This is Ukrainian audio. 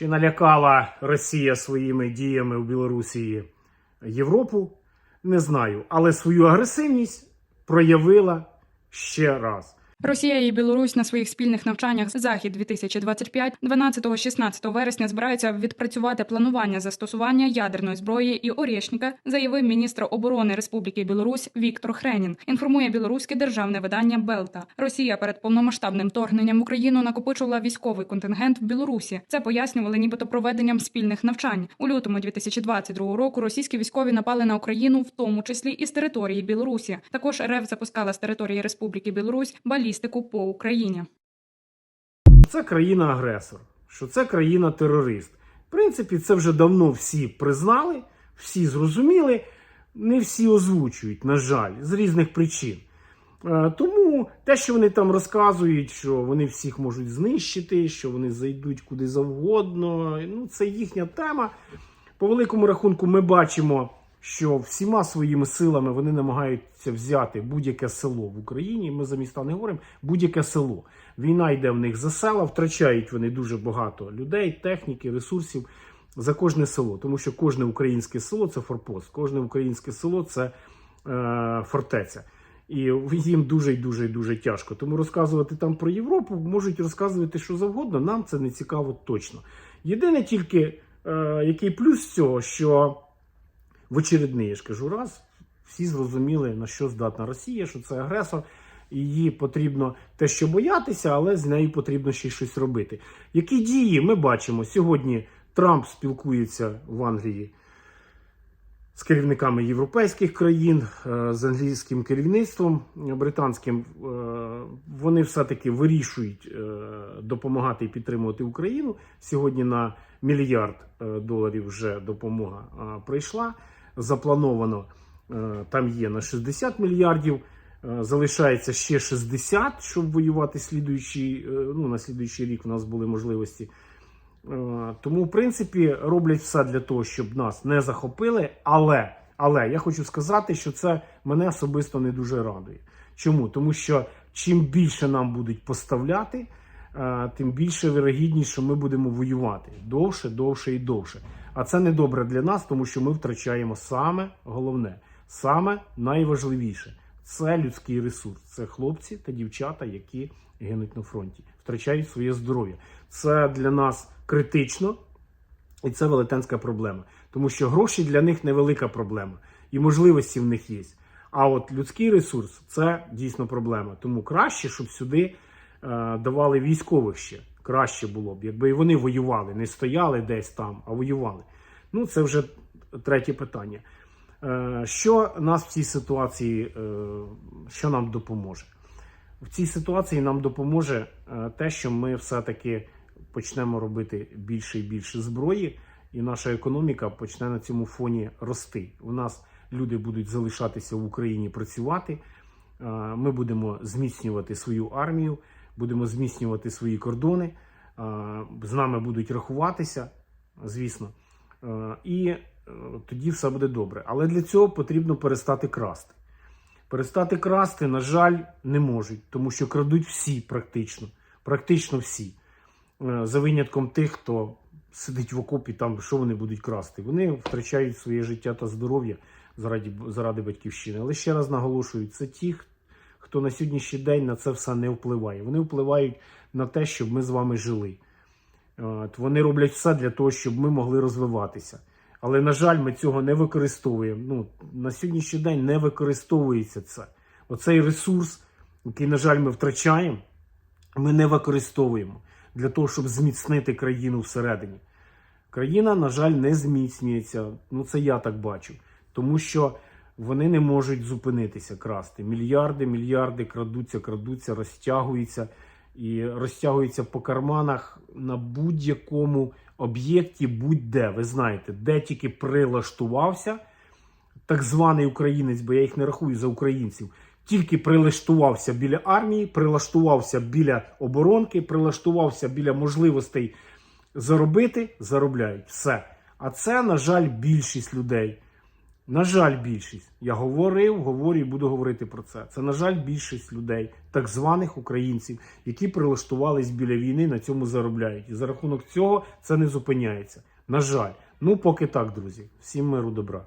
Чи налякала Росія своїми діями в Білорусі Європу? Не знаю. Але свою агресивність проявила ще раз. Росія і Білорусь на своїх спільних навчаннях Захід 2025 12-16 вересня збираються відпрацювати планування застосування ядерної зброї і Орєшніка, заявив міністр оборони Республіки Білорусь Віктор Хренін. Інформує білоруське державне видання Белта. Росія перед повномасштабним вторгненням в Україну накопичувала військовий контингент в Білорусі. Це пояснювали нібито проведенням спільних навчань. У лютому 2022 року російські військові напали на Україну, в тому числі і з території Білорусі. Також РФ запускала з території Республіки Білорусь балістику по Україні. Це країна-агресор, що це країна-терорист. В принципі, це вже давно всі признали, всі зрозуміли, не всі озвучують, на жаль, з різних причин. Е, Тому те, що вони там розказують, що вони всіх можуть знищити, що вони зайдуть куди завгодно, ну це їхня тема. По великому рахунку, ми бачимо, що всіма своїми силами вони намагаються взяти будь-яке село в Україні. Ми за міста не говоримо, будь-яке село. Війна йде в них за села, втрачають вони дуже багато людей, техніки, ресурсів за кожне село. Тому що кожне українське село це форпост, кожне українське село це е, фортеця. І їм дуже і дуже і дуже тяжко. Тому розказувати там про Європу можуть розказувати що завгодно. Нам це не цікаво точно. Єдине тільки, е, який плюс цього, що в очередний, я ж кажу, раз всі зрозуміли, на що здатна Росія, що це агресор, її потрібно те, що боятися, але з нею потрібно ще щось робити. Які дії ми бачимо сьогодні? Трамп спілкується в Англії з керівниками європейських країн, е, з англійським керівництвом британським. Е, Вони все-таки вирішують е, допомагати і підтримувати Україну. Сьогодні на мільярд доларів вже допомога прийшла. Заплановано е, там є на 60 мільярдів. Е, Залишається ще 60, щоб воювати слідуючий, е, ну, на слідуючий рік. У нас були можливості. Тому, в принципі, роблять все для того, щоб нас не захопили. Але, але я хочу сказати, що це мене особисто не дуже радує. Чому? Тому що чим більше нам будуть поставляти, тим більше вирогідність, що ми будемо воювати довше, довше і довше. А це не добре для нас, тому що ми втрачаємо саме головне, саме найважливіше це людський ресурс. Це хлопці та дівчата, які гинуть на фронті, втрачають своє здоров'я. Це для нас критично, і це велетенська проблема. Тому що гроші для них невелика проблема, і можливості в них є. А от людський ресурс це дійсно проблема. Тому краще, щоб сюди давали військових ще. Краще було б, якби і вони воювали, не стояли десь там, а воювали. Ну, це вже третє питання. Е, Що нас в цій ситуації, е, що нам допоможе? В цій ситуації нам допоможе е, те, що ми все-таки почнемо робити більше і більше зброї, і наша економіка почне на цьому фоні рости. У нас люди будуть залишатися в Україні працювати. е, Ми будемо зміцнювати свою армію, будемо зміцнювати свої кордони. е, З нами будуть рахуватися, звісно. Е, І е, тоді все буде добре. Але для цього потрібно перестати красти. Перестати красти, на жаль, не можуть, тому що крадуть всі практично. Практично всі. За винятком тих, хто сидить в окопі, там що вони будуть красти. Вони втрачають своє життя та здоров'я заради, заради батьківщини. Але ще раз наголошую, це ті, хто на сьогоднішній день на це все не впливає. Вони впливають на те, щоб ми з вами жили. От, вони роблять все для того, щоб ми могли розвиватися. Але, на жаль, ми цього не використовуємо. Ну, на сьогоднішній день не використовується це. Оцей ресурс, який, на жаль, ми втрачаємо, ми не використовуємо для того, щоб зміцнити країну всередині. Країна, на жаль, не зміцнюється. Ну, це я так бачу. Тому що вони не можуть зупинитися красти. Мільярди, мільярди крадуться, крадуться, розтягуються і розтягуються по карманах на будь-якому об'єкті, будь-де. Ви знаєте, де тільки прилаштувався так званий українець, бо я їх не рахую за українців. Тільки прилаштувався біля армії, прилаштувався біля оборонки, прилаштувався біля можливостей заробити, заробляють все. А це, на жаль, більшість людей. На жаль, більшість. Я говорив, говорю і буду говорити про це. Це, на жаль, більшість людей, так званих українців, які прилаштувались біля війни, на цьому заробляють. І за рахунок цього це не зупиняється. На жаль, ну поки так, друзі. Всім миру добра.